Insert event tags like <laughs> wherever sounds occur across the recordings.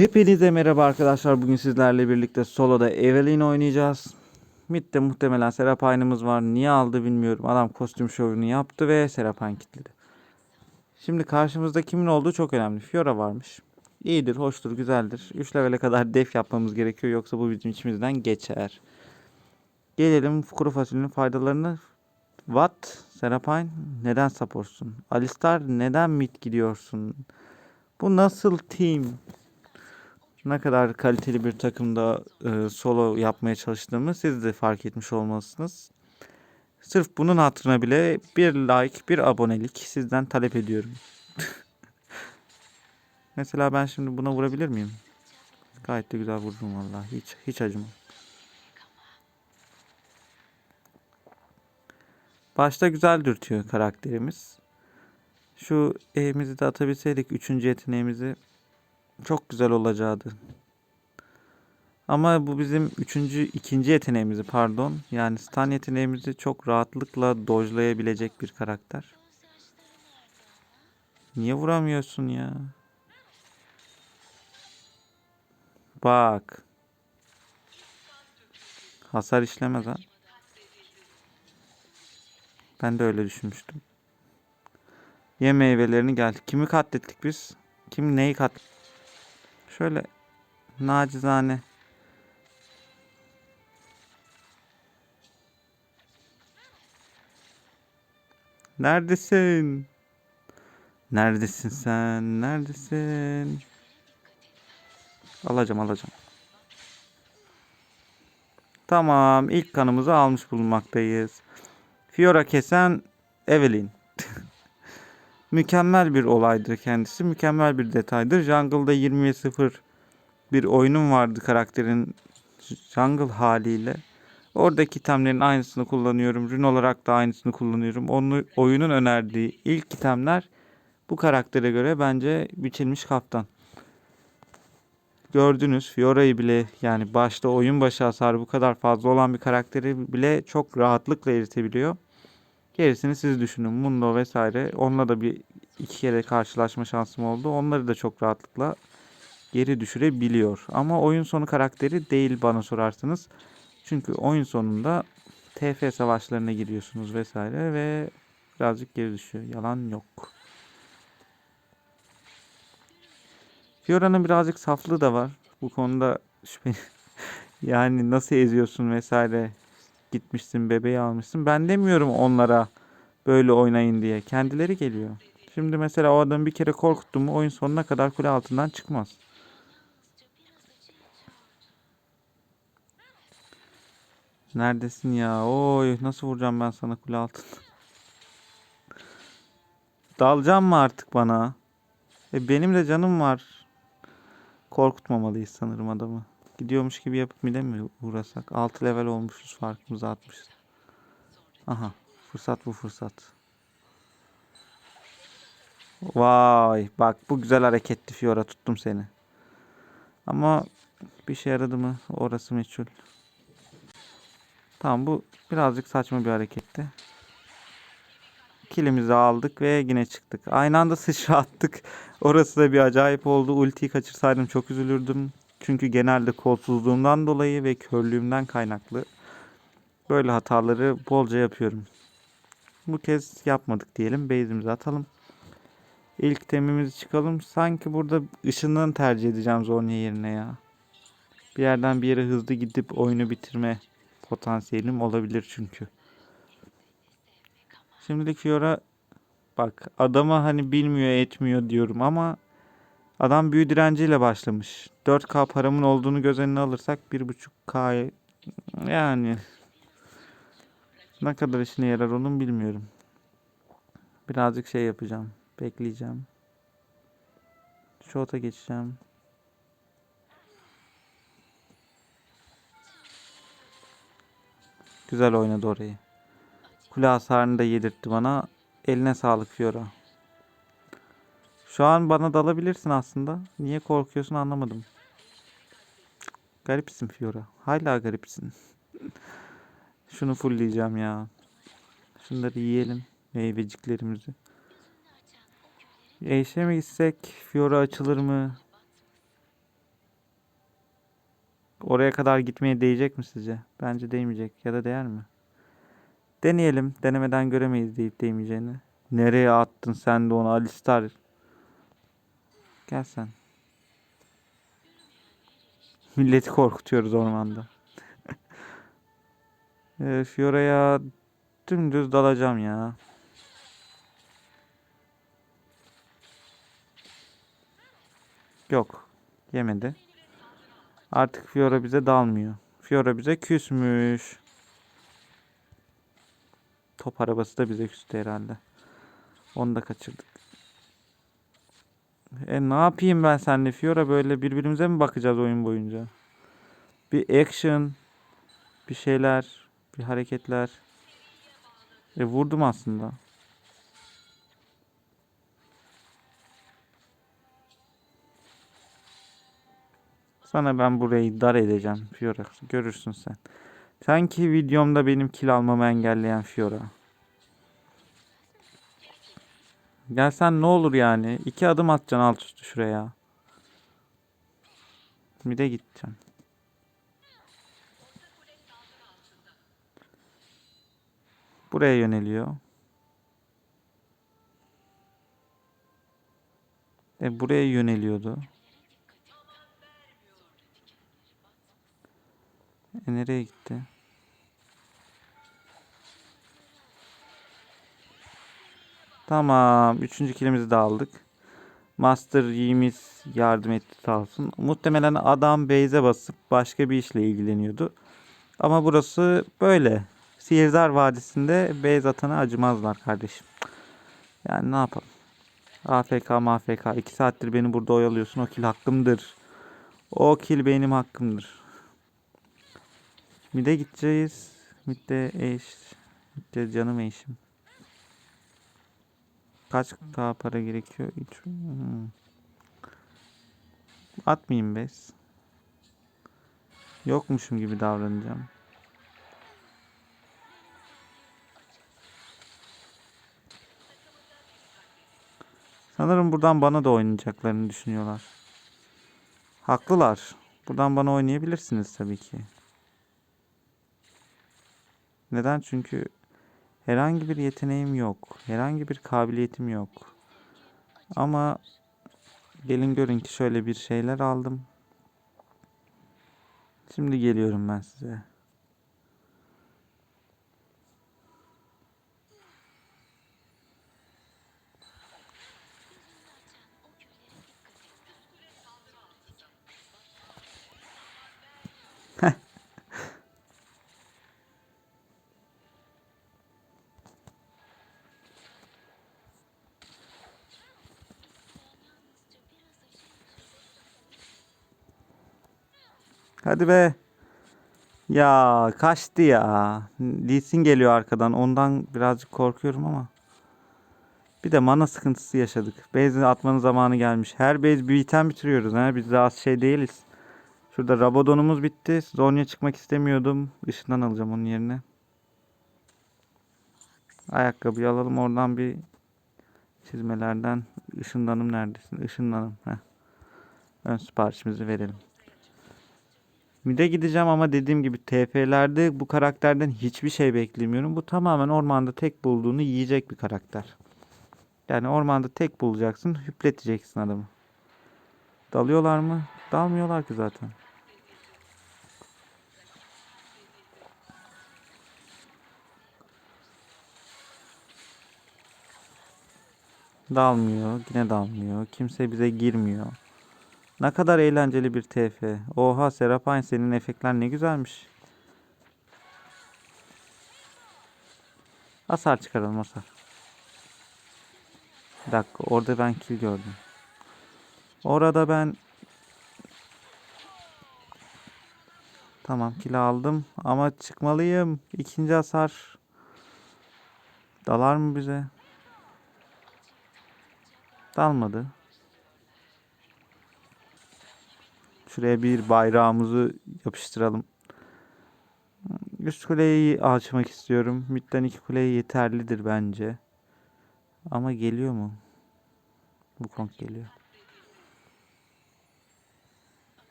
Hepinize merhaba arkadaşlar. Bugün sizlerle birlikte soloda Evelyn oynayacağız. Mid'de muhtemelen Serapine'ımız var. Niye aldı bilmiyorum. Adam kostüm şovunu yaptı ve Serapine kilitledi. Şimdi karşımızda kimin olduğu çok önemli. Fiora varmış. İyidir, hoştur, güzeldir. 3 levele kadar def yapmamız gerekiyor. Yoksa bu bizim içimizden geçer. Gelelim kuru fasulyenin faydalarını. What? Serapine neden supportsun? Alistar neden mid gidiyorsun? Bu nasıl team? Ne kadar kaliteli bir takımda e, solo yapmaya çalıştığımı siz de fark etmiş olmalısınız. Sırf bunun hatırına bile bir like, bir abonelik sizden talep ediyorum. <laughs> Mesela ben şimdi buna vurabilir miyim? Gayet de güzel vururum vallahi. Hiç hiç acımam. Başta güzel dürtüyor karakterimiz. Şu E'mizi de atabilseydik üçüncü yeteneğimizi çok güzel olacaktı. Ama bu bizim üçüncü, ikinci yeteneğimizi pardon. Yani stun yeteneğimizi çok rahatlıkla dojlayabilecek bir karakter. Niye vuramıyorsun ya? Bak. Hasar işlemez ha. Ben de öyle düşünmüştüm. Ye meyvelerini gel. Kimi katlettik biz? Kim neyi kat? Şöyle nacizane Neredesin? Neredesin sen? Neredesin? Alacağım alacağım. Tamam ilk kanımızı almış bulunmaktayız. Fiora kesen Evelyn. Mükemmel bir olaydır kendisi. Mükemmel bir detaydır. Jungle'da 20'ye 0 bir oyunum vardı karakterin jungle haliyle. Oradaki itemlerin aynısını kullanıyorum. Rune olarak da aynısını kullanıyorum. Onu, oyunun önerdiği ilk itemler bu karaktere göre bence biçilmiş kaftan. Gördünüz Fiora'yı bile yani başta oyun başı hasarı bu kadar fazla olan bir karakteri bile çok rahatlıkla eritebiliyor. Gerisini siz düşünün. Mundo vesaire. Onunla da bir iki kere karşılaşma şansım oldu. Onları da çok rahatlıkla geri düşürebiliyor. Ama oyun sonu karakteri değil bana sorarsanız. Çünkü oyun sonunda TF savaşlarına giriyorsunuz vesaire ve birazcık geri düşüyor. Yalan yok. Fiora'nın birazcık saflığı da var. Bu konuda şüpheli. <laughs> yani nasıl eziyorsun vesaire. Gitmişsin bebeği almışsın. Ben demiyorum onlara böyle oynayın diye. Kendileri geliyor. Şimdi mesela o adamı bir kere korkuttum mu oyun sonuna kadar kule altından çıkmaz. Neredesin ya? Oy nasıl vuracağım ben sana kule altında? Dalacağım mı artık bana? E benim de canım var. Korkutmamalıyız sanırım adamı. Gidiyormuş gibi yapıp mide mi uğrasak? 6 level olmuşuz farkımızı atmışız. Aha fırsat bu fırsat. Vay bak bu güzel hareketti Fiora tuttum seni. Ama bir şey yaradı mı orası meçhul. Tamam bu birazcık saçma bir hareketti. Kilimizi aldık ve yine çıktık. Aynı anda sıçra attık. Orası da bir acayip oldu. Ultiyi kaçırsaydım çok üzülürdüm. Çünkü genelde kolsuzluğumdan dolayı ve körlüğümden kaynaklı böyle hataları bolca yapıyorum. Bu kez yapmadık diyelim. Base'imizi atalım. İlk temimizi çıkalım. Sanki burada ışınlığını tercih edeceğim Zonya yerine ya. Bir yerden bir yere hızlı gidip oyunu bitirme potansiyelim olabilir çünkü. Şimdilik Fiora bak adama hani bilmiyor etmiyor diyorum ama adam büyü direnciyle başlamış. 4K paramın olduğunu göz önüne alırsak 1.5K yani ne kadar işine yarar onun bilmiyorum. Birazcık şey yapacağım. Bekleyeceğim. Shot'a geçeceğim. Güzel oynadı orayı. Kule hasarını da yedirtti bana. Eline sağlık Fiora. Şu an bana dalabilirsin aslında. Niye korkuyorsun anlamadım. Garipsin Fiora. Hala garipsin. <laughs> Şunu fullleyeceğim ya. Şunları yiyelim. Meyveciklerimizi. Eşe mi gitsek? Fiora açılır mı? Oraya kadar gitmeye değecek mi sizce? Bence değmeyecek. Ya da değer mi? Deneyelim. Denemeden göremeyiz deyip değmeyeceğini. Nereye attın sen de onu Alistar? Gel sen. Milleti korkutuyoruz ormanda. <laughs> Ee, Fiora'ya dümdüz dalacağım ya. Yok. Yemedi. Artık Fiora bize dalmıyor. Fiora bize küsmüş. Top arabası da bize küstü herhalde. Onu da kaçırdık. E ne yapayım ben seninle Fiora böyle birbirimize mi bakacağız oyun boyunca? Bir action, bir şeyler, bir hareketler. E vurdum aslında. Sana ben burayı dar edeceğim Fiora. Görürsün sen. Sanki videomda benim kill almamı engelleyen Fiora. Gelsen ne olur yani. İki adım atacaksın alt üstü şuraya. Bir de gideceğim. Buraya yöneliyor. E buraya yöneliyordu. E nereye gitti? Tamam. Üçüncü kilimizi de aldık. Master Yiğimiz yardım etti sağ olsun. Muhtemelen adam base'e basıp başka bir işle ilgileniyordu. Ama burası böyle. Sihirdar Vadisi'nde base atana acımazlar kardeşim. Yani ne yapalım. AFK mafk. 2 saattir beni burada oyalıyorsun. O kill hakkımdır. O kill benim hakkımdır. Mid'e gideceğiz. Mid'de eş. Mid'de canım eşim. Kaç daha para gerekiyor? Üç. Hmm. Atmayayım bez. Yokmuşum gibi davranacağım. Sanırım buradan bana da oynayacaklarını düşünüyorlar. Haklılar. Buradan bana oynayabilirsiniz tabii ki. Neden? Çünkü herhangi bir yeteneğim yok. Herhangi bir kabiliyetim yok. Ama gelin görün ki şöyle bir şeyler aldım. Şimdi geliyorum ben size. Hadi be. Ya kaçtı ya. Lee Sin geliyor arkadan. Ondan birazcık korkuyorum ama. Bir de mana sıkıntısı yaşadık. Base'i atmanın zamanı gelmiş. Her base bir item bitiriyoruz. He? Biz de az şey değiliz. Şurada Rabadon'umuz bitti. Zonya çıkmak istemiyordum. Işından alacağım onun yerine. Ayakkabıyı alalım. Oradan bir çizmelerden. Işınlanım neredesin? Işınlanım. Heh. Ön siparişimizi verelim. Mid'e gideceğim ama dediğim gibi TF'lerde bu karakterden hiçbir şey beklemiyorum. Bu tamamen ormanda tek bulduğunu yiyecek bir karakter. Yani ormanda tek bulacaksın, hüpleteceksin adamı. Dalıyorlar mı? Dalmıyorlar ki zaten. Dalmıyor, yine dalmıyor. Kimse bize girmiyor. Ne kadar eğlenceli bir TF. Oha Serapine senin efektler ne güzelmiş. Hasar çıkaralım hasar. Bir dakika orada ben kill gördüm. Orada ben Tamam kill aldım ama çıkmalıyım. İkinci hasar. Dalar mı bize? Dalmadı. Şuraya bir bayrağımızı yapıştıralım. Üst kuleyi açmak istiyorum. Midden iki kule yeterlidir bence. Ama geliyor mu? Bu konk geliyor.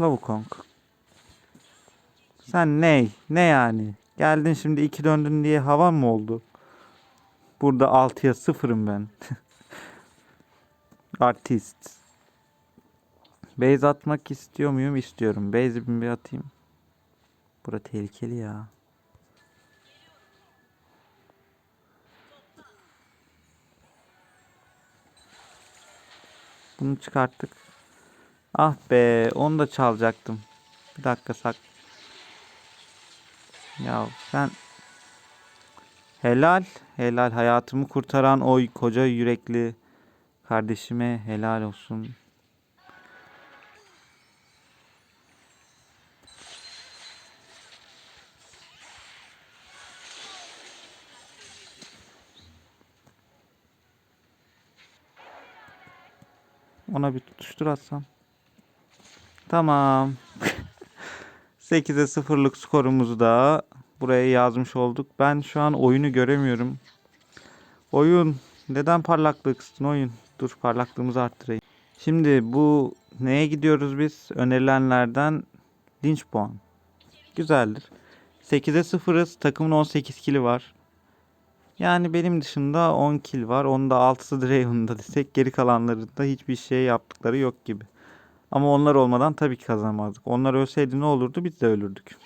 Lavukong. Sen ney? Ne yani? Geldin şimdi iki döndün diye hava mı oldu? Burada 6'ya sıfırım ben. <laughs> Artist. Base atmak istiyor muyum? İstiyorum. Base'i bir atayım. Bura tehlikeli ya. Bunu çıkarttık. Ah be, onu da çalacaktım. Bir dakika sak. Ya sen helal, helal hayatımı kurtaran o koca yürekli kardeşime helal olsun. Ona bir tutuştur atsam. Tamam. <laughs> 8'e 0'lık skorumuzu da buraya yazmış olduk. Ben şu an oyunu göremiyorum. Oyun neden parlaklığı kıstın oyun? Dur parlaklığımızı arttırayım. Şimdi bu neye gidiyoruz biz? Önerilenlerden dinç puan. Güzeldir. 8'e 0'ız. Takımın 18 kili var. Yani benim dışında 10 kill var. Onda 6'sı Draven'da desek geri kalanlarında hiçbir şey yaptıkları yok gibi. Ama onlar olmadan tabii ki kazanamazdık. Onlar ölseydi ne olurdu? Biz de ölürdük.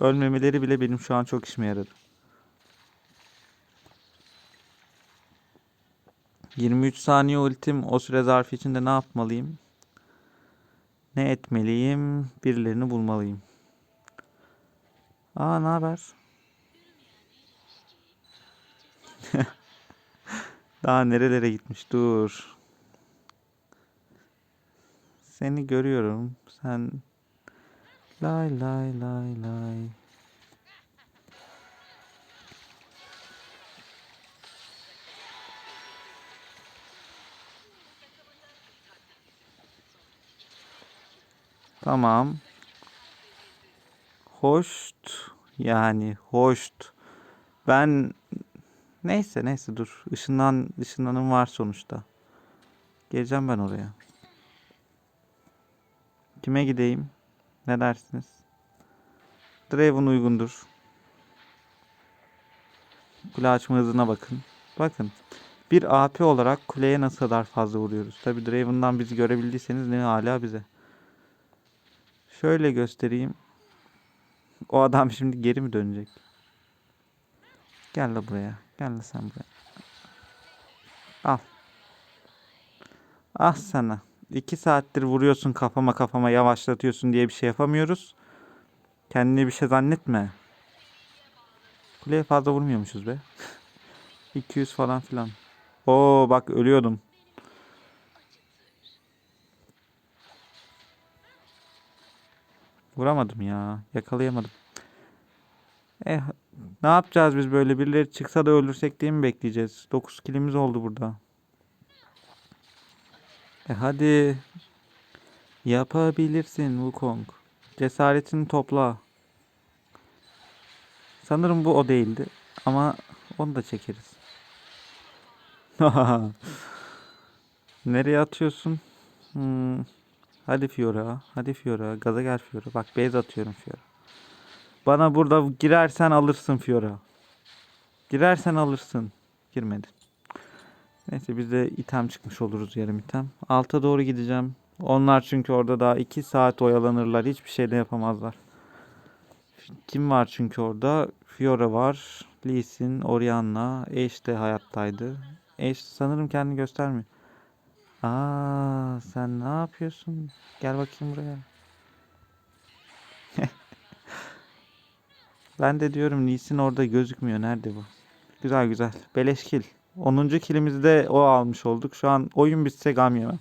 Ölmemeleri bile benim şu an çok işime yaradı. 23 saniye ultim. O süre zarfı içinde ne yapmalıyım? Ne etmeliyim? Birilerini bulmalıyım. Aa ne haber? <laughs> Daha nerelere gitmiş? Dur. Seni görüyorum. Sen lay lay lay lay. Tamam. Hoşt. Yani hoşt. Ben neyse neyse dur. Işınlan ışınlanım var sonuçta. Geleceğim ben oraya. Kime gideyim? Ne dersiniz? Draven uygundur. Kule açma hızına bakın. Bakın. Bir AP olarak kuleye nasıl kadar fazla vuruyoruz. Tabi Draven'dan bizi görebildiyseniz ne hala bize. Şöyle göstereyim. O adam <laughs> şimdi geri mi dönecek? Gel de buraya. Gel de sen buraya. Al. Ah sana. İki saattir vuruyorsun kafama kafama yavaşlatıyorsun diye bir şey yapamıyoruz. Kendine bir şey zannetme. Kuleye fazla vurmuyormuşuz be. <laughs> 200 falan filan. Oo bak ölüyordum. Vuramadım ya. Yakalayamadım. Eh ne yapacağız biz böyle birileri çıksa da öldürsek diye mi bekleyeceğiz? 9 kilimiz oldu burada. E hadi. Yapabilirsin Wukong. Cesaretini topla. Sanırım bu o değildi. Ama onu da çekeriz. <laughs> Nereye atıyorsun? Hmm. Hadi Fiora. Hadi Fiora. Gaza gel Fiora. Bak base atıyorum Fiora. Bana burada girersen alırsın Fiora. Girersen alırsın. Girmedin. Neyse biz de item çıkmış oluruz yarım item. Alta doğru gideceğim. Onlar çünkü orada daha 2 saat oyalanırlar. Hiçbir şey de yapamazlar. Kim var çünkü orada? Fiora var. Lee Sin, Orianna. Ashe de hayattaydı. Ashe sanırım kendini göstermiyor. Aa, sen ne yapıyorsun? Gel bakayım buraya. <laughs> ben de diyorum Lee Sin orada gözükmüyor. Nerede bu? Güzel güzel. Beleş kill. 10. kilimizi de o almış olduk. Şu an oyun bitse gam yemem.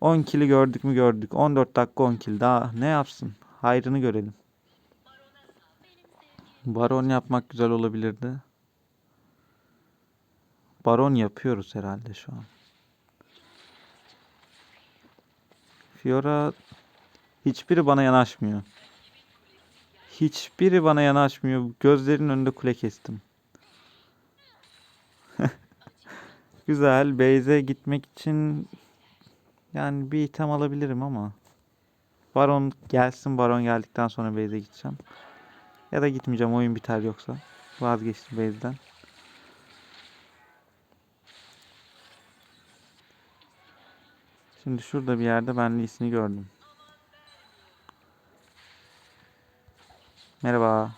10 kili gördük mü gördük. 14 dakika 10 kill. Daha ne yapsın? Hayrını görelim. Baron yapmak güzel olabilirdi. Baron yapıyoruz herhalde şu an. Fiora hiçbiri bana yanaşmıyor. Hiçbiri bana yanaşmıyor. Gözlerinin önünde kule kestim. Güzel. Beyze gitmek için yani bir item alabilirim ama Baron gelsin. Baron geldikten sonra base'e gideceğim. Ya da gitmeyeceğim. Oyun biter yoksa. Vazgeçtim base'den. Şimdi şurada bir yerde ben Lee'sini gördüm. Merhaba.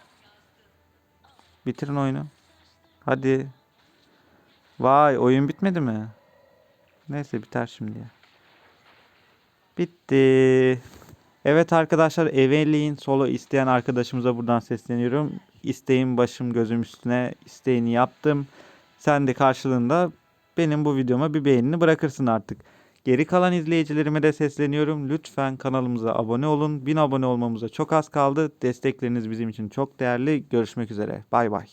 Bitirin oyunu. Hadi. Vay oyun bitmedi mi? Neyse biter şimdi ya. Bitti. Evet arkadaşlar Evelyn solo isteyen arkadaşımıza buradan sesleniyorum. İsteğim başım gözüm üstüne isteğini yaptım. Sen de karşılığında benim bu videoma bir beğenini bırakırsın artık. Geri kalan izleyicilerime de sesleniyorum. Lütfen kanalımıza abone olun. 1000 abone olmamıza çok az kaldı. Destekleriniz bizim için çok değerli. Görüşmek üzere. Bay bay.